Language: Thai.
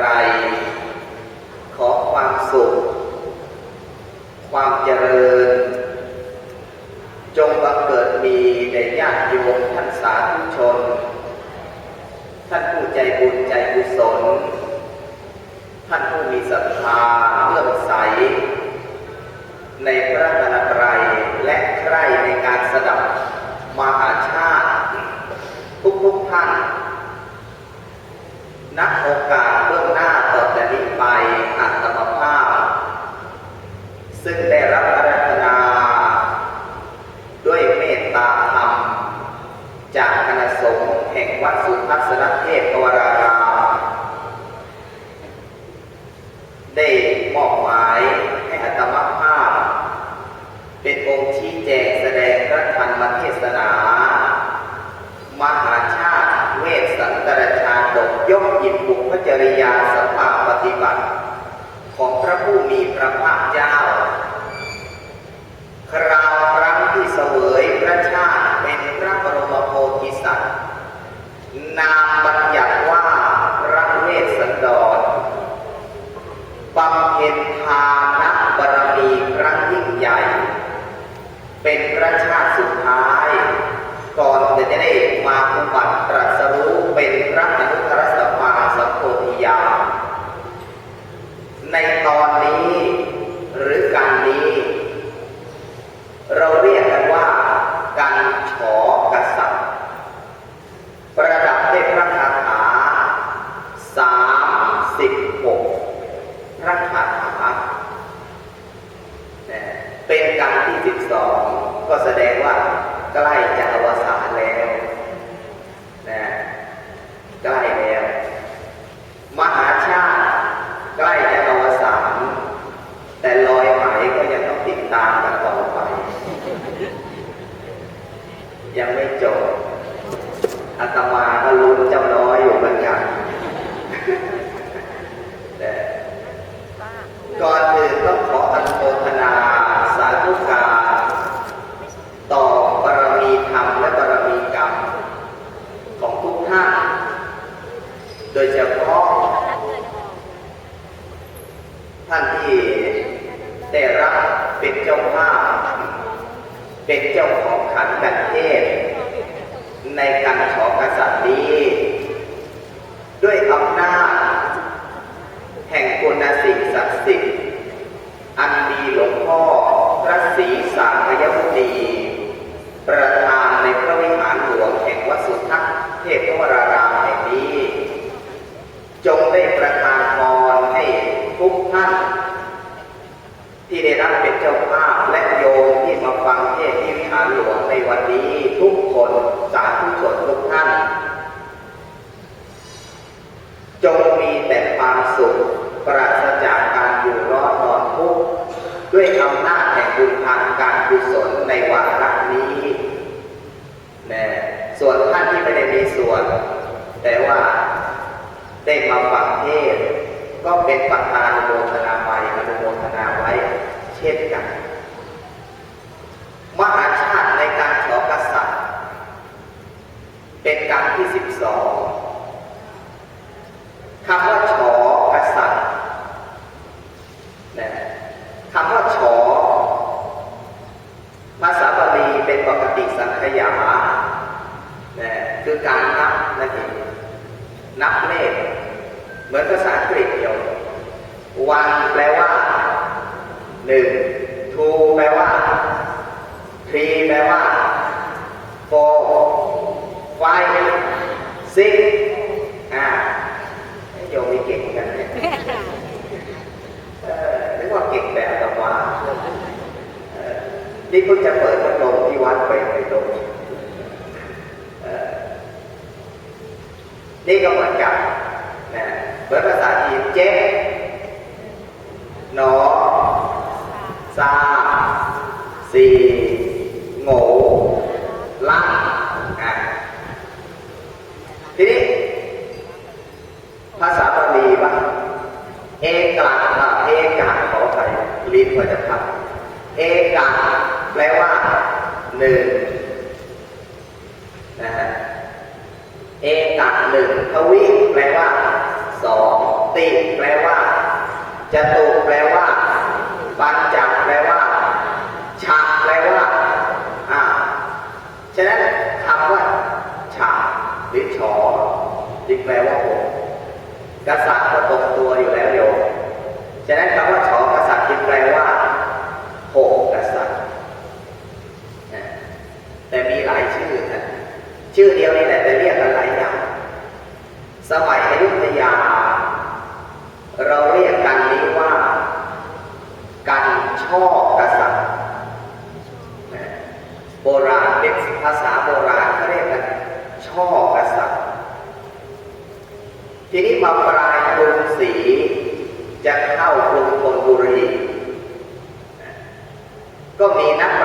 ไรขอความสุข มหาชาติเวสสันตรชาดกย่อมยินบุพจริยาสัมมาปฏิบัติ ของพระผู้มีพระภาคเจ้า คราวครั้งที่เสวยพระชาติเป็นพระบรมโพธิสัตว์นา ในตอนนี้หรือการนี้ เราเรียกกันว่าการขอกษัตริย์ ประดับด้วยพระคาถาสามสิบหกพระคาถาเป็นการที่สิบสองก็แสดงว่าใกล้จะอวส ยังไม่จบอาตมา ด้วยอำนาจแห่งบุญทางการกุศลในวาระนี้นะส่วนท่านที่ไม่ได้มีส่วน แต่ว่าได้มาฟังเทศ ก็เป็นประธานโมทนาไปอนุโมทนาไว้เช่นกัน มหาชาติในการขอกษัตริย์ เป็นการที่สิบสอง นับเลข เหมือนภาษาอังกฤษเดียววันแปลว่าหนึ่ง two แปลว่า three แปลว่า four five six อ่าโยมมีเก่งกันเนี่ยเออนึกว่าเก่งแบบกับว่าเออนี่เพิ่งจะเปิดพัดลมที่วัดไปในตรงนี้เออนี่ก็เหมือนกันนะเหมือนภาษาจีนเจ๊หนอซาสี่โง่ล่างอะทีนี้ ภาษาบาลีบ้างเอกาอะเอกาขอไป ลิ้นพอจะพับเอกาแปลว่าหนึ่งนะฮะเอกาหนึ่งทวิแปลว่าสองติแปลว่าจตุแปลว่าปัญจแปลว่าฉะแปลว่าอ่าฉะนั้นคำว่าฉะหรือฉอจึงแปลว่าหกกษัตริย์ก็ตรงตัวอยู่แล้วโยม ฉะนั้นคำว่าฉอกษัตริย์จึงแปลว่าหกกษัตริย์นะแต่มีหลายชื่อนะ ชื่อเดียวนี่แหละแต่เรียกกันหลายอย่าง สมัยอยุธยา เราเรียกกันนี้ว่า กันช่อกษัตริย์โบราณเป็นภาษาโบราณเขาเรียกกันช่อกษัตริย์ทีนี้มาปลายกรุงศรีจะเข้ากรุงธนบุรีก็มีนัก